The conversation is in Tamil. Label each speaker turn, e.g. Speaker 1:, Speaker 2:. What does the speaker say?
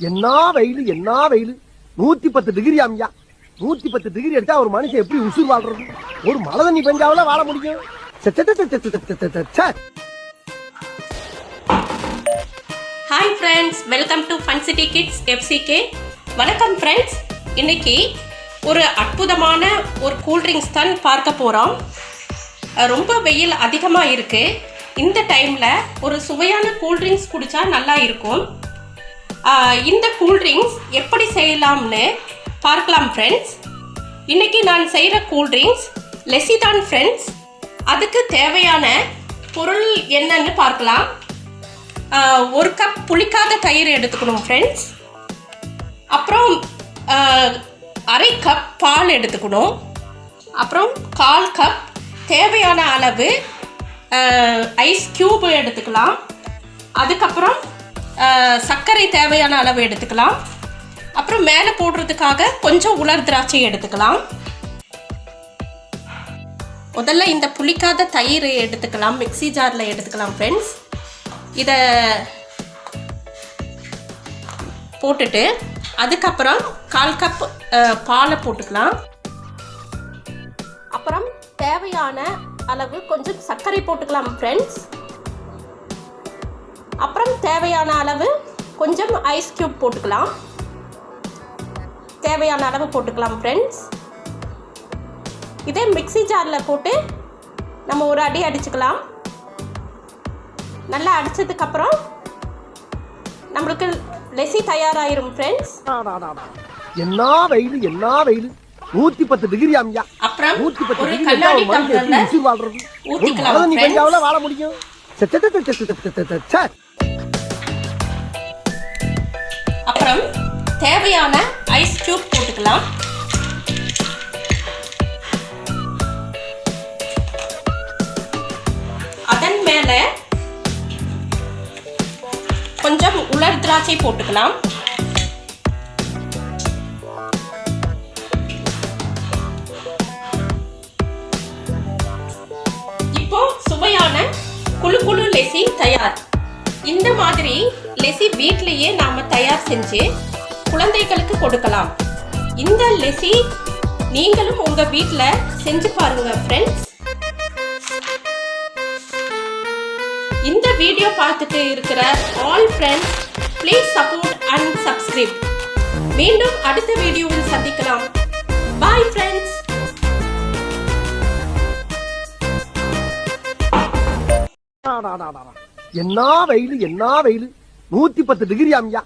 Speaker 1: என்ன வெயில் என்ன வெயில் நூத்தி பத்து டிகிரி ஆமியா நூத்தி பத்து டிகிரி எடுத்தா ஒரு மனுஷன் எப்படி உசுர் வாழ்றது ஒரு மழை தண்ணி பெஞ்சாவில வாழ முடியும்
Speaker 2: hi friends welcome to Fun City Kids FCK வணக்கம் ஃப்ரெண்ட்ஸ் இன்னைக்கு ஒரு அற்புதமான ஒரு கூல்ட்ரிங்க்ஸ் தான் பார்க்க போகிறோம் ரொம்ப வெயில் அதிகமாக இருக்குது இந்த டைமில் ஒரு சுவையான கூல்ட்ரிங்க்ஸ் குடித்தா நல்லா இருக்கும் இந்த கூல்ட்ரிங்க்ஸ் எப்படி செய்யலாம்னு பார்க்கலாம் ஃப்ரெண்ட்ஸ் இன்றைக்கி நான் செய்கிற கூல்ட்ரிங்க்ஸ் லெஸ்ஸி தான் ஃப்ரெண்ட்ஸ் அதுக்கு தேவையான பொருள் என்னன்னு பார்க்கலாம். ஒரு கப் புளிக்காத தயிர் எடுத்துக்கணும் ஃப்ரெண்ட்ஸ் அப்புறம் அரை கப் பால் எடுத்துக்கணும். அப்புறம் கால் கப் தேவையான அளவு ஐஸ் கியூப் எடுத்துக்கலாம். அதுக்கப்புறம் சர்க்கரை தேவையான அளவு எடுத்துக்கலாம். அப்புறம் மேலே போடுறதுக்காக கொஞ்சம் உலர் திராட்சை எடுத்துக்கலாம். முதல்ல இந்த புளிக்காத தயிர் எடுத்துக்கலாம். மிக்ஸி ஜாரில் எடுத்துக்கலாம் ஃப்ரெண்ட்ஸ் இதை போட்டுட்டு அதுக்கப்புறம் கால் கப் பாலை போட்டுக்கலாம். அப்புறம் தேவையான அளவு கொஞ்சம் சர்க்கரை போட்டுக்கலாம் ஃப்ரெண்ட்ஸ் அப்புறம் தேவையான அளவு கொஞ்சம் ஐஸ் கியூப் போட்டுக்கலாம். தேவையான அளவு போட்டுக்கலாம் ஃப்ரெண்ட்ஸ் இதே மிக்ஸி ஜாரில் போட்டு நம்ம ஒரு அடி அடிச்சுக்கலாம். நல்லா அடிச்சதுக்கப்புறம் நம்மளுக்கு லெசி தயாராயிரும் ஃப்ரெண்ட்ஸ்.
Speaker 1: என்ன வெயில் என்ன வெயில். நூத்தி பத்து டிகிரி ஆமியா
Speaker 2: அப்புறம்
Speaker 1: நூத்தி பத்து டிகிரி வாழ்றது வாழ முடியும்?
Speaker 2: தேவையான ஐஸ் கியூப் போட்டுக்கலாம். அதன் மேல கொஞ்சம் உலர் திராட்சை போட்டுக்கலாம். இப்போ சுவையான குளு குளு லெசி தயார். இந்த மாதிரி லெசி வீட்லயே நாம தயார் செஞ்சு குழந்தைகளுக்கு கொடுக்கலாம். இந்த லெசி நீங்களும் உங்க வீட்டில் செஞ்சு பாருங்க ஃப்ரெண்ட்ஸ் இந்த வீடியோ பார்த்துட்டு இருக்கிற all friends please support and subscribe மீண்டும் அடுத்த வீடியோவில் சந்திக்கலாம். பாய் ஃப்ரெண்ட்ஸ்
Speaker 1: என்ன வெயில் என்ன வெயில்? நூத்தி பத்து டிகிரி ஆமியா